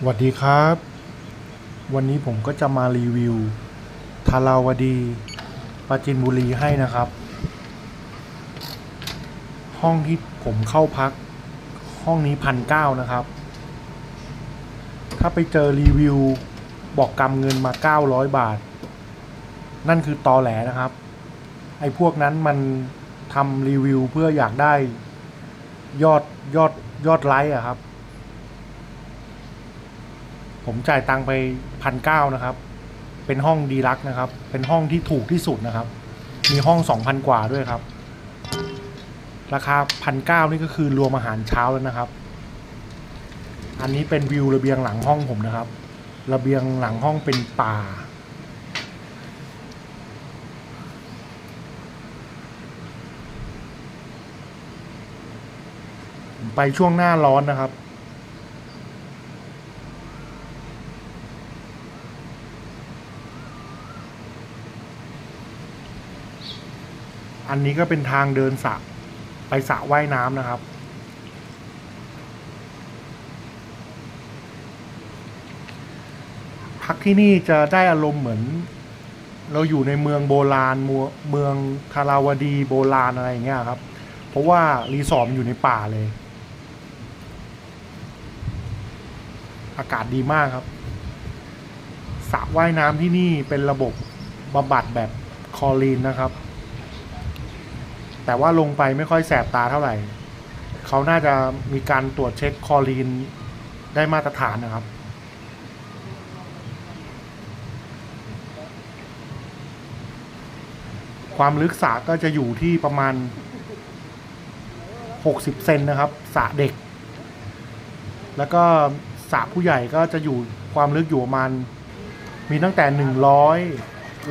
สวัสดีครับ วันนี้ผมก็จะมารีวิวทาราวดีปราจินบุรีให้นะครับ ห้องที่ผมเข้าพัก ห้องนี้พันเก้านะครับ ถ้าไปเจอรีวิวบอกกำเงินมา900บาท นั่นคือตอแหลนะครับ ไอ้พวกนั้นมันทำรีวิวเพื่ออยากได้ยอดยอดยอดไลค์อะครับ ผมจ่ายตังไปพันเก้านะครับ เป็นห้องดีลักนะครับ เป็นห้องที่ถูกที่สุดนะครับ มีห้องสองพันกว่าด้วยครับ ราคาพันเก้านี่ก็คือรวมอาหารเช้าแล้วนะครับ อันนี้เป็นวิวระเบียงหลังห้องผมนะครับ ระเบียงหลังห้องเป็นป่า ไปช่วงหน้าร้อนนะครับ อันนี้ก็เป็นทางเดินสระไปสระว่ายน้ำนะครับ พักที่นี่จะได้อารมณ์เหมือน เราอยู่ในเมืองโบราณเมืองเมืองทาราวดีโบราณอะไรอย่างเงี้ยครับ เพราะว่ารีสอร์ทอยู่ในป่าเลย อากาศดีมากครับสระว่ายน้ำที่นี่เป็นระบบบำบัดแบบคอรีนนะครับ แต่ว่าลงไปไม่ค่อยแสบตาเท่าไหร่ เขาน่าจะมีการตรวจเช็คคอรีนได้มาตรฐานนะครับ ความลึกสระก็จะอยู่ที่ประมาณ 60 เซนนะครับสระเด็ก แล้วก็สระผู้ใหญ่ก็จะอยู่ความลึกอยู่ประมาณ มีตั้งแต่ 100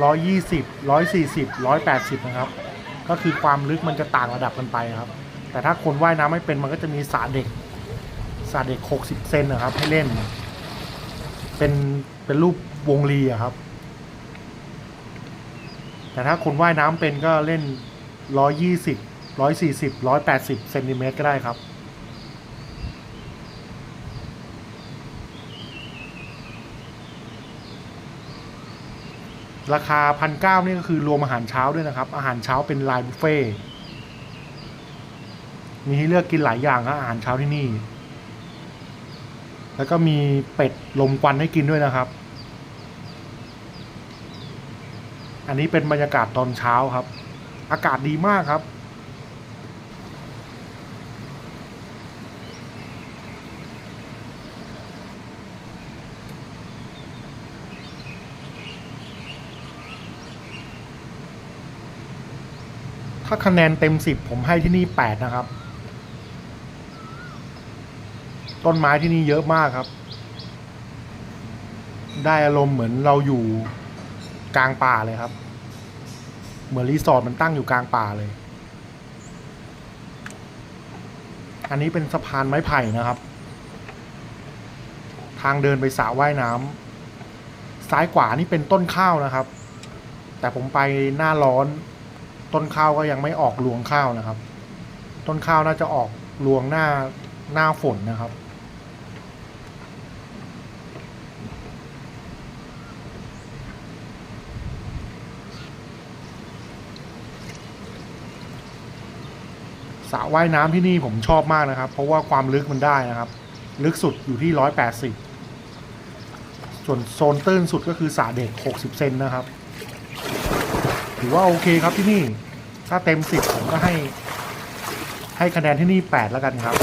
120 140 180 นะครับ ก็คือความลึกมันจะต่างระดับกันไปครับ แต่ถ้าคนว่ายน้ำไม่เป็นมันก็จะมีสระเด็กสระเด็ก 60 เซนนะครับ ให้เล่น เป็นเป็นรูปวงรีครับ แต่ถ้าคนว่ายน้ำเป็นก็เล่น 120 140 180เซนติเมตรก็ได้ครับ ราคาพันเก้านี่ก็คือรวมอาหารเช้าด้วยนะครับ อาหารเช้าเป็นไลน์บุฟเฟ่ต์มีให้เลือกกินหลายอย่างครับอาหารเช้าที่นี่ แล้วก็มีเป็ดลมควันให้กินด้วยนะครับ อันนี้เป็นบรรยากาศตอนเช้าครับ อากาศดีมากครับ ถ้าคะแนนเต็มสิบผมให้ที่นี่แปดนะครับ ต้นไม้ที่นี่เยอะมากครับ ได้อารมณ์เหมือนเราอยู่กลางป่าเลยครับ เหมือนรีสอร์ทมันตั้งอยู่กลางป่าเลย อันนี้เป็นสะพานไม้ไผ่นะครับ ทางเดินไปสระว่ายน้ำซ้ายขวานี่เป็นต้นข้าวนะครับ แต่ผมไปหน้าร้อน ต้นข้าวก็ยังไม่ออกรวงข้าวนะครับ ต้นข้าวน่าจะออกรวงหน้าหน้าฝนนะครับ สระว่ายน้ำที่นี่ผมชอบมากนะครับ เพราะว่าความลึกมันได้นะครับ ลึกสุดอยู่ที่ร้อยแปดสิบส่วนโซนตื้นสุดก็คือสระเด็กหกสิบเซนนะครับ ถือว่าโอเคครับที่นี่ ถ้าเต็มสิบผมก็ให้ ให้คะแนนที่นี่แปดแล้วกันครับ